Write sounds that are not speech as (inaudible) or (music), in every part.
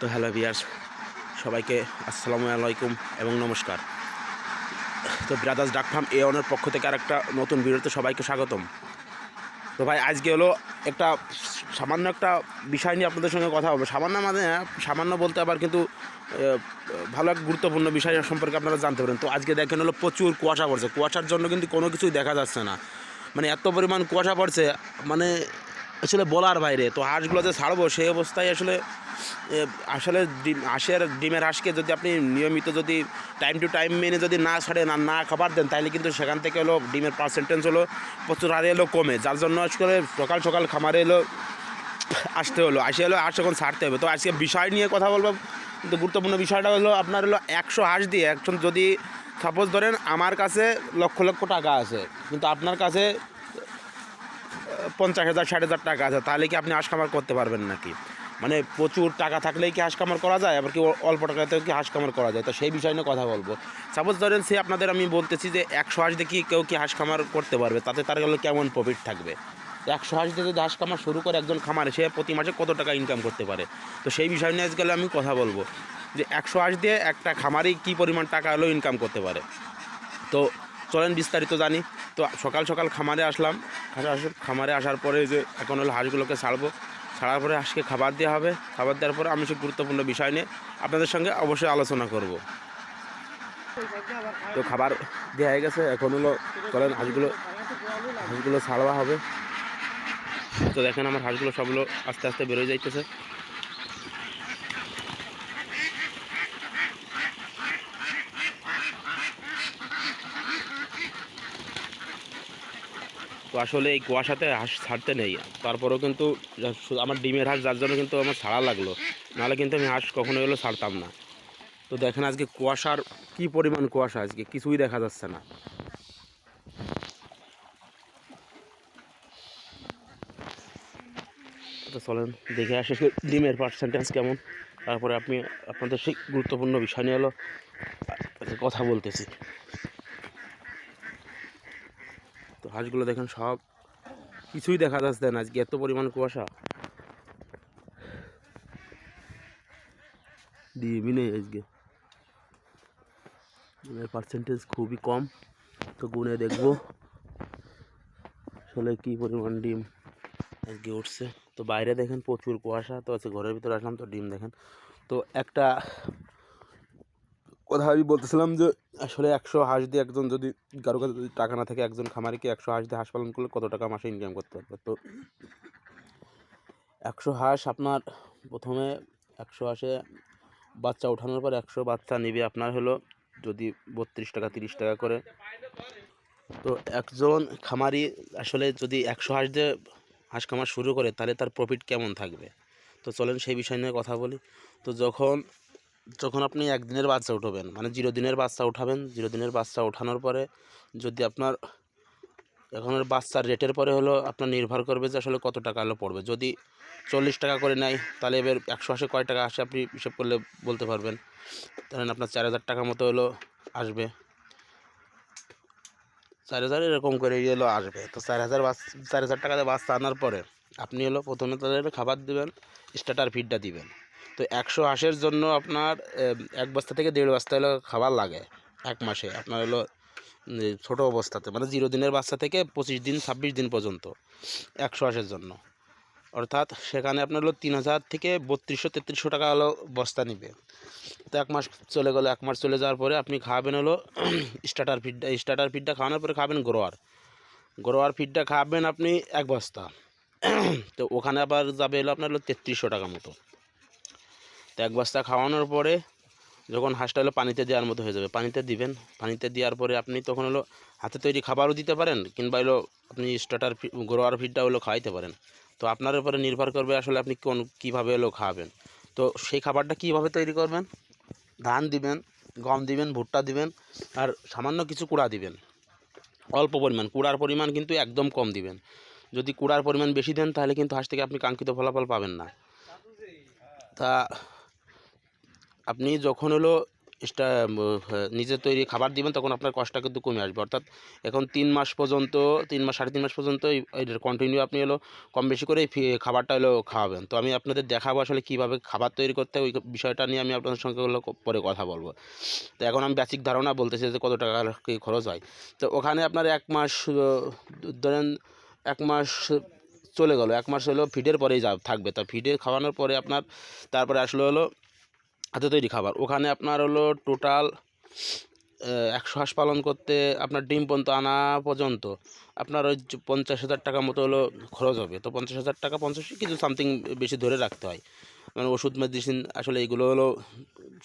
তো হ্যালো বিয়ার্স সবাইকে আসসালামু আলাইকুম এবং নমস্কার। তো ব্রাদার্স ডাক ফার্ম এ অনের পক্ষ থেকে আর একটা নতুন ভিডিওতে সবাইকে স্বাগতম। তো ভাই, আজকে হলো একটা সামান্য একটা বিষয় নিয়ে আপনাদের সঙ্গে কথা হবে। সামান্য মানে সামান্য বলতে আবার কিন্তু ভালো এক গুরুত্বপূর্ণ বিষয় সম্পর্কে আপনারা জানতে পারেন। তো আজকে দেখেন হলো প্রচুর কুয়াশা পড়ছে। কুয়াশার জন্য কিন্তু কোনো কিছুই দেখা যাচ্ছে না। মানে এত পরিমাণ কুয়াশা পড়ছে মানে আসলে বলার বাইরে, তো হাঁসগুলো যে ছাড়বো সেই অবস্থায় আসলে আসলে ডিম, হাঁসের, ডিমের হাঁসকে যদি আপনি নিয়মিত যদি টাইম টু টাইম মেনে যদি না ছাড়েন আর না খাবার দেন তাহলে কিন্তু সেখান থেকে হলো ডিমের পার্সেন্টেজ হলো প্রচুর হারে এলো কমে। যার জন্য আসলে সকাল সকাল খামারে এলো আসতে হলো, আসে হলো আর এখন ছাড়তে হবে। তো আজকে বিষয় নিয়ে কথা বলব, কিন্তু গুরুত্বপূর্ণ বিষয়টা হলো আপনার হলো একশো হাঁস দিয়ে একজন যদি সাপোজ ধরেন আমার কাছে লক্ষ লক্ষ টাকা আছে, কিন্তু আপনার কাছে পঞ্চাশ হাজার, ষাট হাজার টাকা আছে, তাহলে কি আপনি হাঁস খামার করতে পারবেন নাকি? মানে প্রচুর টাকা থাকলেই কি হাঁস খামার করা যায়? আবার কি অল্প টাকাতেও কি হাঁস খামার করা যায়? তো সেই বিষয় নিয়ে কথা বলব। সাপোজ ধরেন সে আপনাদের আমি বলতেছি যে একশো হাঁস দিয়ে কি কেউ কি হাঁস খামার করতে পারবে? তাতে তার গেলে কেমন প্রফিট থাকবে? একশো হাঁস দিয়ে যদি হাঁস খামার শুরু করে একজন খামারে, সে প্রতি মাসে কত টাকা ইনকাম করতে পারে? তো সেই বিষয় নিয়ে আজকাল আমি কথা বলব। যে একশো হাঁস দিয়ে একটা খামারেই কী পরিমাণ টাকা হলেও ইনকাম করতে পারে? তো চলেন বিস্তারিত জানি। তো সকাল সকাল খামারে আসলাম। খামারে আস- খামারে আসার পরে যে এখন হলো হাঁসগুলোকে ছাড়বো। ছাড়ার পরে হাঁসকে খাবার দেওয়া হবে। খাবার দেওয়ার পরে আমি সব গুরুত্বপূর্ণ বিষয় নিয়ে আপনাদের সঙ্গে অবশ্যই আলোচনা করব। তো খাবার দেওয়া হয়ে গেছে। এখন হলো চলেন হাঁসগুলো হাঁসগুলো ছাড়বা হবে। তো দেখেন আমার হাঁসগুলো সবগুলো আস্তে আস্তে বেরোয় যাইতেছে। তো আসলে এই কুয়াশাতে হাঁস ছাড়তে নেই। তারপরেও কিন্তু আমার ডিমের হাঁস যার জন্য কিন্তু আমার ছাড়া লাগল। নাহলে কিন্তু আমি হাঁস কখনো এগুলো ছাড়তাম না। তো দেখেন আজকে কুয়াশার কি পরিমাণ কুয়াশা আজকে, কিছুই দেখা যাচ্ছে না। চলেন, দেখে আসে ডিমের পার্সেন্টেজ কেমন। তারপরে আপনি, আপনাদের সেই গুরুত্বপূর্ণ বিষয় নিয়ে হলো কথা বলতেছি। তো হাঁসগুলো দেখেন সব কিছুই দেখা যাচ্ছে না, আজকে এত পরিমাণ কুয়াশা। ডিমই নেই আজকে। পার্সেন্টেজ খুবই কম, তো গুনে দেখব। আসলে কী পরিমাণ ডিম আজকে উঠছে। তো বাইরে দেখেন প্রচুর কুয়াশা, তো আছে ঘরের ভিতরে আসলাম, তো ডিম দেখেন। তো একটা কথা আমি বলতেছিলাম যে, আসলে একশো হাঁস দিয়ে একজন যদি, কারও কাছে যদি টাকা না থাকে, একজন খামারিকে একশো হাঁস দিয়ে হাঁস পালন করলে কত টাকা মাসে ইনকাম করতে পারবে? তো একশো হাঁস আপনার প্রথমে একশো হাঁসে বাচ্চা ওঠানোর পর একশো বাচ্চা নেবে আপনার হলো যদি বত্রিশ টাকা, তিরিশ টাকা করে। তো একজন খামারি আসলে যদি একশো হাঁস দিয়ে হাঁস খামার শুরু করে, তাহলে তার প্রফিট কেমন থাকবে? তো চলেন সেই বিষয় নিয়ে কথা বলি। তো যখন যখন আপনি একদিনের বাচ্চা উঠাবেন। মানে জিরো দিনের বাচ্চা উঠাবেন। জিরো দিনের বাচ্চা ওঠানোর পরে যদি আপনার এখনের বাচ্চার রেটের পরে হলো আপনার নির্ভর করবে যে আসলে কত টাকা হলো পড়বে। যদি চল্লিশ টাকা করে নেয়, তাহলে এবার একশো আশি কয় টাকা আসে আপনি হিসেব করলে বলতে পারবেন। ধরেন আপনার চার হাজার টাকা মতো হলো আসবে। চার হাজার এরকম করে এলো আসবে। তো চার হাজার বাস চার হাজার টাকাতে বাচ্চা আনার পরে আপনি হলো প্রথমে তাদের খাবার দেবেন স্টার্টার ফিডটা দিবেন। তো একশো হাঁসের জন্য আপনার এক বস্তা থেকে দেড় বস্তা হলো খাবার লাগে এক মাসে। আপনার হলো ছোটো অবস্থাতে মানে জিরো দিনের বাচ্চা থেকে পঁচিশ দিন, ছাব্বিশ দিন পর্যন্ত একশো হাঁসের জন্য। অর্থাৎ সেখানে আপনার হলো তিন হাজার থেকে বত্রিশশো, তেত্রিশশো টাকা হলো বস্তা নিবে। তো এক মাস চলে গেলো, এক মাস চলে যাওয়ার পরে আপনি খাওয়াবেন হলো স্টার্টার ফিডটা স্টার্টার ফিডটা খাওয়ানোর পরে খাবেন গ্রোয়ার গ্রোয়ার ফিডটা খাবেন আপনি এক বস্তা। (clears throat) তো ওখানে আবার যাবে হলো আপনার হলো তেত্রিশশো টাকা মতো। তো এক বস্তা খাওয়ানোর পরে যখন হাঁসটা হলো পানিতে দেওয়ার মতো হয়ে যাবে, পানিতে দিবেন। পানিতে দেওয়ার পরে আপনি তখন হলো হাতে তৈরি খাবারও দিতে পারেন, কিংবা হলো আপনি স্টার্টার গ্রোয়ার ফিডটা হলো খাওয়াইতে পারেন। তো আপনার উপরে নির্ভর করবে আসলে আপনি কোন, কীভাবে হলো খাওয়াবেন তো সেই খাবারটা কীভাবে তৈরি করবেন? ধান দিবেন, গম দিবেন, ভুট্টা দিবেন, আর সামান্য কিছু কুড়া দিবেন। অল্প পরিমাণ, কুড়ার পরিমাণ কিন্তু একদম কম দিবেন। যদি কুড়ার পরিমাণ বেশি দেন তাহলে কিন্তু হাঁস থেকে আপনি কাঙ্ক্ষিত ফলাফল পাবেন না। তা আপনি যখন হলো এক্সট্রা নিজে তৈরি খাবার দিবেন, তখন আপনার কষ্টটা কিন্তু কমে আসবে। অর্থাৎ এখন তিন মাস পর্যন্ত, তিন মাস, সাড়ে তিন মাস পর্যন্ত কন্টিনিউ আপনি হলো কম বেশি করে খাবারটা হলো খাওয়াবেন। তো আমি আপনাদের দেখাবো আসলে কীভাবে খাবার তৈরি করতে হয়, ওই বিষয়টা নিয়ে আমি আপনাদের সঙ্গে হলো পরে কথা বলব। তো এখন আমি বেসিক ধারণা বলতেছি যে কত টাকা কি খরচ হয়। তো ওখানে আপনার এক মাস ধরেন এক মাস চলে গেলো, এক মাস হলো ফিডের পরেই যা থাকবে। তা ফিডে খাওয়ানোর পরে আপনার, তারপরে আসলে হলো হাতে তৈরি খাবার। ওখানে আপনার হলো টোটাল একশো হাঁস পালন করতে আপনার ডিম পর্যন্ত আনা পর্যন্ত আপনার ওই পঞ্চাশ হাজার টাকা মতো হলো খরচ হবে। তো পঞ্চাশ হাজার টাকা, পঞ্চাশ কিছু সামথিং বেশি ধরে রাখতে হয়। মানে ওষুধ মেডিসিন আসলে এইগুলো হলো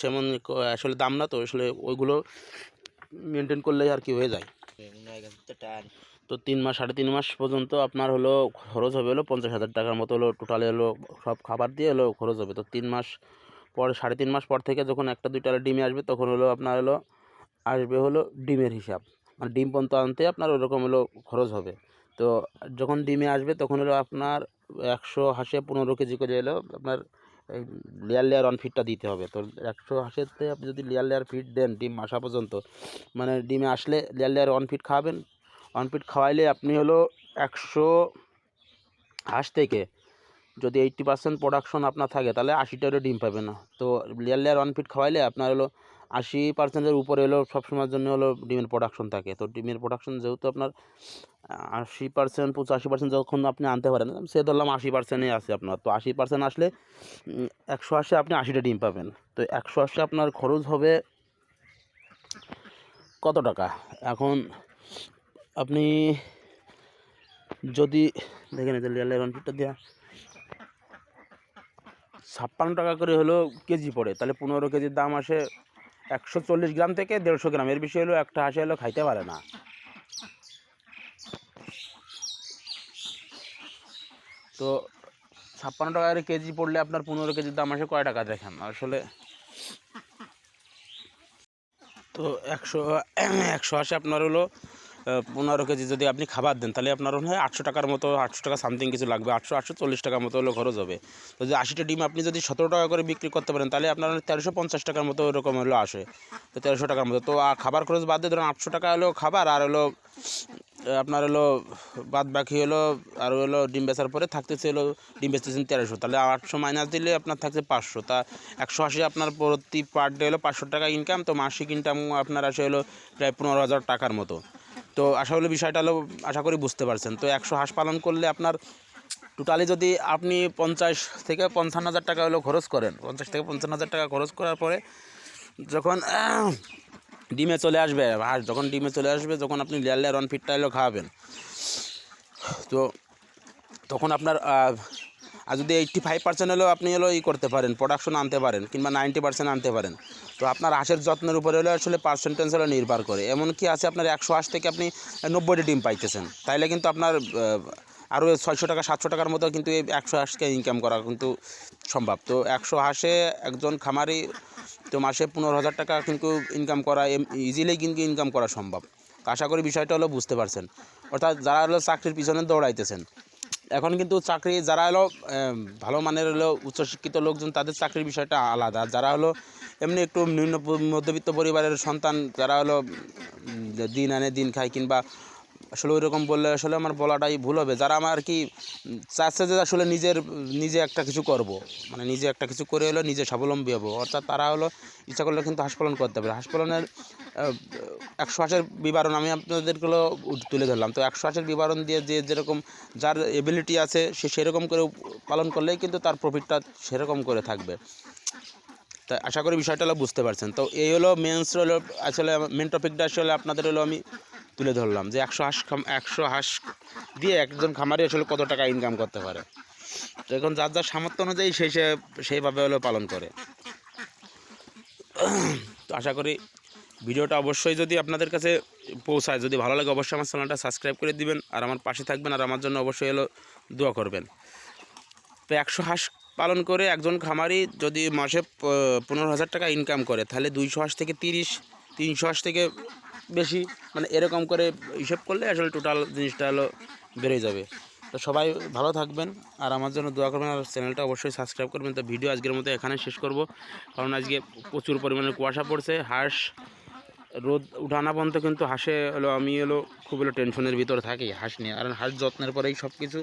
সেমন আসলে দাম না তো, আসলে ওইগুলো মেনটেন করলেই আর কি হয়ে যায়। তো তিন মাস, সাড়ে তিন মাস পর্যন্ত আপনার হলো খরচ হবে হলো পঞ্চাশ হাজার টাকার মতো হলো টোটালে হলো সব খাবার দিয়ে হলো খরচ হবে। তো তিন মাস পর সাড়ে তিন মাস পর থেকে যখন একটা দুইটা ডিমে আসবে, তখন হলো আপনার হলো আসবে হলো ডিমের হিসাব। মানে ডিম পর্যন্ত আনতে আপনার ওরকম হলো খরচ হবে। তো যখন ডিমে আসবে, তখন হলো আপনার একশো হাঁসে পনেরো কেজি করে এলো আপনার এই লেয়ার লেয়ার অন ফিটটা দিতে হবে। তো একশো হাঁসেতে আপনি যদি লেয়ার লেয়ার ফিট দেন ডিম আসা পর্যন্ত মানে ডিমে আসলে লেয়ার লেয়ার অন ফিট খাওয়াবেন। অন ফিট খাওয়াইলে আপনি হলো একশো হাঁস থেকে যদি এইট্টি পার্সেন্ট প্রোডাকশন আপনার থাকে, তাহলে আশিটারও ডিম পাবে না তো লেয়ার লেয়ার অন ফিড খাওয়াইলে আপনার হলো আশি পার্সেন্টের উপরে হলো সবসময়ের জন্য হলো ডিমের প্রোডাকশন থাকে। তো ডিমের প্রোডাকশন যেহেতু আপনার আশি পার্সেন্ট পঁচাশি পার্সেন্ট যখন আপনি আনতে পারেন, সে ধরলাম আশি পার্সেন্টই আছে আপনার। তো আশি পার্সেন্ট আসলে একশো আশি আপনি আশিটা ডিম পাবেন। তো একশো আশি আপনার খরচ হবে কত টাকা? এখন আপনি যদি, দেখেন যে লেয়ার ওয়ান ফিটটা দেওয়া ছাপ্পান্ন টাকা করে হলো কেজি পড়ে। তাহলে পনেরো কেজির দাম আসে একশো চল্লিশ গ্রাম থেকে দেড়শো গ্রাম। এর বেশি হলো একটা হাঁসে হলো খাইতে পারে না। তো ছাপ্পান্ন টাকা করে কেজি পড়লে আপনার পনেরো কেজির দাম আসে কয় টাকা দেখেন? আসলে তো একশো একশো আসে আপনার হলো পনেরো কেজি যদি আপনি খাবার দেন, তাহলে আপনার মনে হয় আটশো টাকার মতো, আটশো টাকা সামথিং কিছু লাগবে, আটশো আটশো চল্লিশ টাকার মতো হলো খরচ হবে। তো যদি আশিটা ডিম আপনি যদি সতেরো টাকা করে বিক্রি করতে পারেন, তাহলে আপনার তেরোশো পঞ্চাশ টাকার মতো ওরকম হলো আসে। তো তেরোশো টাকার মতো। তো খাবার খরচ বাদ দিয়ে ধরুন আটশো টাকা হলো খাবার, আর হলো আপনার হলো বাদ বাকি হলো, আর হলো ডিম বেচার পরে থাকতেছে হলো, ডিম বেচতেছেন তেরোশো। তাহলে আটশো মাইনাস দিলে আপনার থাকছে পাঁচশো। তা একশো আশি আপনার প্রতি পার ডে হলো পাঁচশো টাকা ইনকাম তো মাসিক ইনকাম আপনার আসে হলো প্রায় পনেরো হাজার টাকার মতো। তো আশা করি বিষয়টা হলো, আশা করি বুঝতে পারছেন। তো একশো হাঁস পালন করলে আপনার টোটালি যদি আপনি পঞ্চাশ থেকে পঞ্চান্ন হাজার টাকা হলো খরচ করেন, পঞ্চাশ থেকে পঞ্চান্ন হাজার টাকা খরচ করার পরে যখন ডিমে চলে আসবে, হাঁস যখন ডিমে চলে আসবে, যখন আপনি লেয়ার লেয়ার ওয়ান ফিটটা এলো খাওয়াবেন, তো তখন আপনার আর যদি এইট্টি ফাইভ পার্সেন্ট হলেও আপনি হলো ই করতে পারেন প্রোডাকশন আনতে পারেন, কিংবা নাইনটি পার্সেন্ট আনতে পারেন, তো আপনার হাঁসের যত্নের উপরে হলে আসলে পার্সেন্টেজ হলো নির্ভর করে। এমনকি আছে আপনার একশো হাঁস থেকে আপনি নব্বইটি ডিম পাইতেছেন। তাইলে কিন্তু আপনার আরও ছয়শো টাকা, সাতশো টাকার মতো কিন্তু এই একশো হাঁসকে ইনকাম করা কিন্তু সম্ভব। তো একশো হাঁসে একজন খামারি তো মাসে পনেরো হাজার টাকা কিন্তু ইনকাম করা ইজিলি কিন্তু ইনকাম করা সম্ভব। আশা করি বিষয়টা হলো বুঝতে পারছেন। অর্থাৎ যারা হলো চাকরির পিছনে দৌড়াইতেছেন এখন কিন্তু চাকরি, যারা হলো ভালো মানের হলো উচ্চশিক্ষিত লোকজন, তাদের চাকরির বিষয়টা আলাদা। যারা হলো, এমনি একটু নিম্ন মধ্যবিত্ত পরিবারের সন্তান, যারা হলো দিন আনে, দিন খায় কিংবা আসলে ওই রকম বললে আসলে আমার বলাটাই ভুল হবে। যারা আমার কি চাচ্ছে যে আসলে নিজের, নিজে একটা কিছু করব। মানে নিজে একটা কিছু করে হলো নিজে স্বাবলম্বী হব। অর্থাৎ তারা হলো ইচ্ছা করলে কিন্তু হাঁস পালন করতে পারে। হাঁস পালনের একশো হাঁসের বিবরণ আমি আপনাদেরগুলো তুলে ধরলাম। তো একশো হাঁসের বিবরণ দিয়ে যে যেরকম যার এবিলিটি আছে, সে সেরকম করে পালন করলেই কিন্তু তার প্রফিটটা সেরকম করে থাকবে। তা আশা করি বিষয়টা বুঝতে পারছেন। তো এই হলো মেন্স হলো, আসলে মেন টপিকটা আসলে আপনাদের হলো আমি তুলে ধরলাম যে একশো হাঁস একশো হাঁস দিয়ে একজন খামারি আসলে কত টাকা ইনকাম করতে পারে। তো এখন যার যার সামর্থ্য অনুযায়ী সেই সে সেইভাবে হলো পালন করে। তো আশা করি ভিডিওটা অবশ্যই যদি আপনাদের কাছে পৌঁছায়, যদি ভালো লাগে অবশ্যই আমার চ্যানেলটা সাবস্ক্রাইব করে দিবেন আর আমার পাশে থাকবেন আর আমার জন্য অবশ্যই হলো দোয়া করবেন। তো একশো হাঁস পালন করে একজন খামারি যদি মাসে পনেরো হাজার টাকা ইনকাম করে, তাহলে দুইশো হাঁস থেকে তিরিশ, তিনশো হাঁস থেকে বেশি মানে এরকম করে হিসেব করলে আসলে টোটাল জিনিসটা হলো বেড়ে যাবে। তো সবাই ভালো থাকবেন আর আমার জন্য দোয়া করবেন আর চ্যানেলটা অবশ্যই সাবস্ক্রাইব করবেন। তো ভিডিও আজকের মতো এখানে শেষ করব। কারণ আজকে প্রচুর পরিমাণে কুয়াশা পড়ছে, হাঁস, রোদ উঠানা পর্যন্ত কিন্তু হাঁসে হলো, আমি হলো খুব হলো টেনশনের ভিতরে থাকি হাঁস নিয়ে। কারণ হাঁস যত্নের পরেই সব কিছু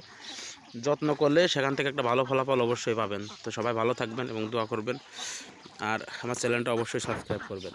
যত্ন করলে সেখান থেকে একটা ভালো ফলাফল অবশ্যই পাবেন। তো সবাই ভালো থাকবেন এবং দোয়া করবেন। আর আমার চ্যানেলটা অবশ্যই সাবস্ক্রাইব করবেন।